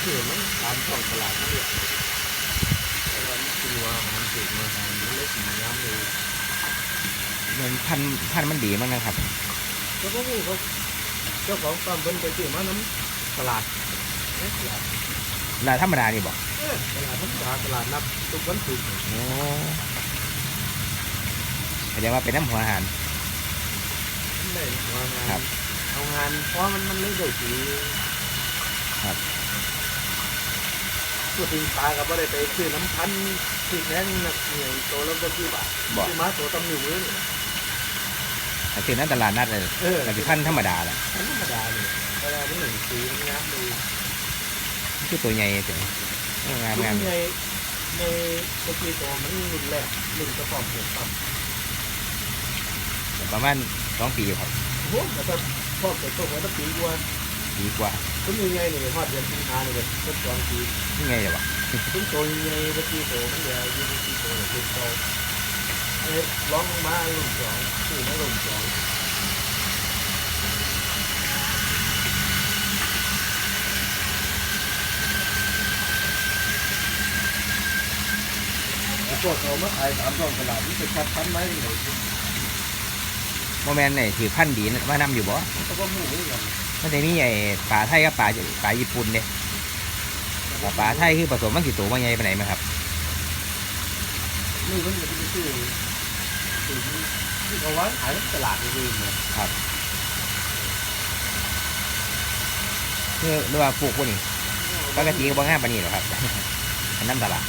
ของตลาดนั่นแหละแต่ว่ามันคือว่าอาหารถูกมาอาหารเล็กหมูน้ำเลยมันพันธุ์พันธุ์มันดีมากนะครับแล้วก็ผู้เขาเจ้าของฟาร์มเพิ่นไปซื้อมาน้ำตลาดเอ๊ะตลาดลายธรรมดานี่บอกเอ๊ะตลาดน้ำตลาดตลาดนัดทุกวันศุกร์โอ้แสดงว่าเป็นน้ำหัวอาหารนั่นเลยเอางานครับ เอางานเพราะมันมันเลยโดดสีครับ ตัวถึงปลาก็บ่ได้ไปซื้อน้ำพันธุ์ที่แพงนักเนี่ยตัวแล้วก็กี่บาทบอกซื้อมาตัวตำหนิวเลยเนี่ยแต่เป็นน้ำตลาดนัดเลยเออ แต่เป็นพันธุ์ธรรมดาแหละมันธรรมดาเลยเวลาที่หนึ่งสีมันงามเลยคือตัวใหญ่เจ๋งงามรุ่งามนในในตะกี้ตัวมันรุ่นแรกรุ่นกระป๋องเก็บปั๊บประมาณสองปีอยู่ครับโอ้โหแต่ถ้าพ่อเกิดโตไว้ตั้งปีกว่า ดีกว่าคุณยังไงนี่ฮอดเดือนสิงหาเนี่ยก็ทดลองปีนี่ไงเลยวะคุณโตยังไงตะกี้โตมันเดียวยี่สิบปีโตเลยคุณโตเอ้ยร้องมารุ่นสองคือมารุ่นสองพวกเขามาขายตามท้องตลาดนี่จะคัดพันไหมเลยโมแมนไหนถือพันธุ์ดีนะมานำอยู่บ่เขาก็หมูนี่กัน มันจะมีไอ้ปลาไทยกับปลาปลาญี่ปุ่นเนี่ยปลาปลาไทยคือผสมมันสิโตมาใหญ่ไปไหนใดไหมครับนี่มันจะเป็นชื่อสิ่งที่เขาไว้ขายในตลาดเองนะคือหรือว่าปลูกพวกนี้ปกติก็บ่งามปานนี้หรอกครับเป็นน้ำตลาด